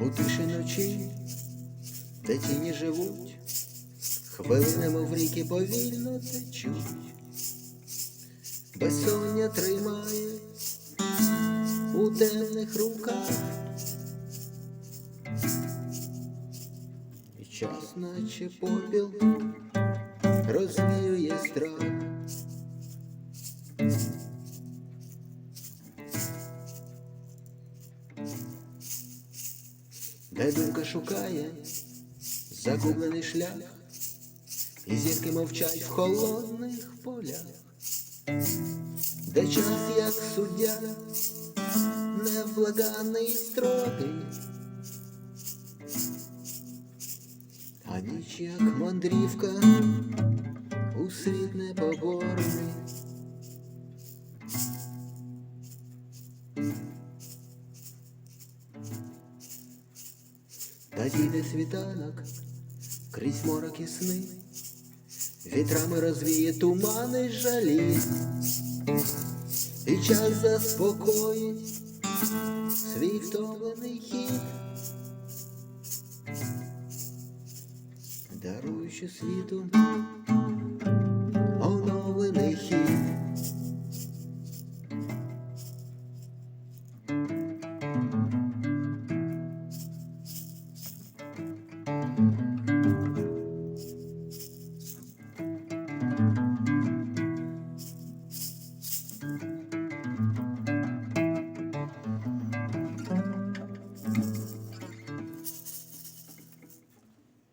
У тиші ночі, де тіні живуть, хвилини, мов ріки повільно течуть, безсоння тримає у темних руках. І час, наче попіл, розвіює страх. Де думка шукає загублений шлях, і зірки мовчать в холодних полях, де час, як суддя, невблаганий строгий, а ніч, як мандрівка, у світ непоборний. Та зійде світанок крізь морок і сни, вітрами розвіє тумани жалі, і час заспокоїть свій втомлений хід, даруючи світу